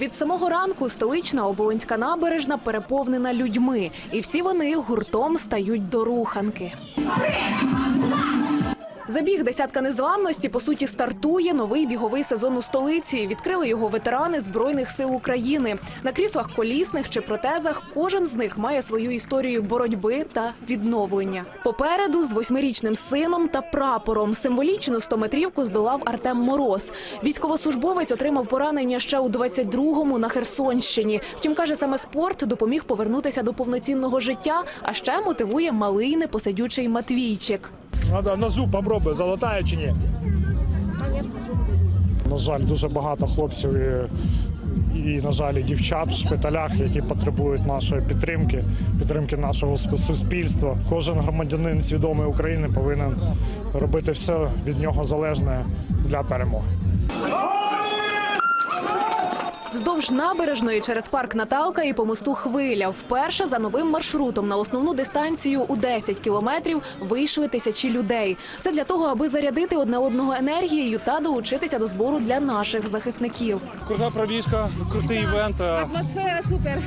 Від самого ранку столична оболонська набережна переповнена людьми, і всі вони гуртом стають до руханки. Забіг десятка незламності по суті стартує новий біговий сезон у столиці. Відкрили його ветерани збройних сил України. На кріслах колісних чи протезах кожен з них має свою історію боротьби та відновлення. Попереду з восьмирічним сином та прапором символічну 100-метрівку здолав Артем Мороз. Військовослужбовець отримав поранення ще у 22-му на Херсонщині. Втім, каже, саме спорт допоміг повернутися до повноцінного життя, а ще мотивує малий непосидючий Матвійчик. Надо на зуб попробуй, золотая чи ні? На жаль, дуже багато хлопців і, і, на жаль, і дівчат в шпиталях, які потребують нашої підтримки, підтримки нашого сп- суспільства. Кожен громадянин свідомий України повинен робити все від нього залежне для перемоги. Вздовж набережної через парк Наталка і по мосту Хвиля. Вперше за новим маршрутом на основну дистанцію у 10 кілометрів вийшли тисячі людей. Все для того, аби зарядити одне одного енергією та долучитися до збору для наших захисників. Крута пробіжка, крутий івент. Атмосфера супер.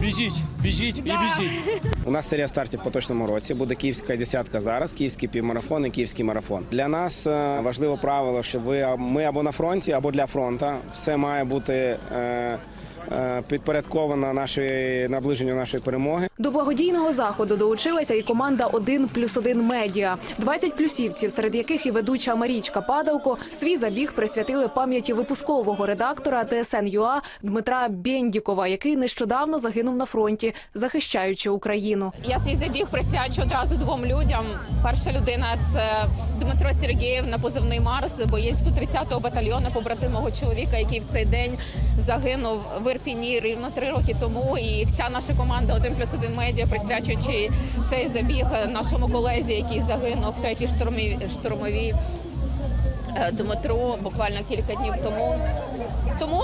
Біжіть, біжіть і біжіть. У нас серія стартів в поточному році. Буде київська десятка зараз, київський півмарафон і київський марафон. Для нас важливо важливе правило, що ви ми або на фронті, або для фронту. Все має бути е, е, підпорядковано нашій наближенню нашої перемоги. До благодійного заходу долучилася і команда «1 плюс 1 медіа. 20 плюсівців, серед яких і ведуча Марічка Падалко, свій забіг присвятили пам'яті випускового редактора ТСН ЮА Дмитра Бєндікова, який нещодавно загинув на фронті, захищаючи Україну. Я свій забіг присвячу одразу двом людям. Перша людина це Дмитро Сергієв на позивний Марс, боєць 130-го батальйону побратим мого чоловіка, який в цей день загинув в Ірпіні рівно три роки тому. І вся наша команда «1 плюс 1 медіа, присвячуючи цей забіг нашому колезі, який загинув в третій штурмовій штурмовій е, Дмитру буквально кілька днів тому. Тому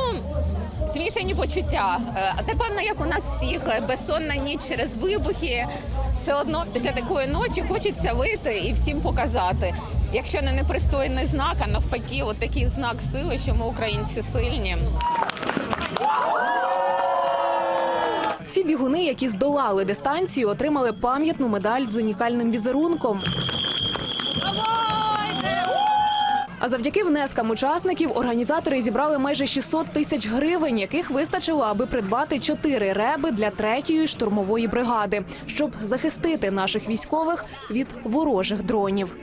змішані почуття. Е, А напевно, як у нас всіх, е, безсонна ніч через вибухи. Все одно після такої ночі хочеться вийти і всім показати. Якщо не непристойний знак, а навпаки, от такий знак сили, що ми українці сильні. Всі бігуни, які здолали дистанцію, отримали пам'ятну медаль з унікальним візерунком. А завдяки внескам учасників організатори зібрали майже 600 тисяч гривень, яких вистачило, аби придбати чотири реби для третьої штурмової бригади, щоб захистити наших військових від ворожих дронів.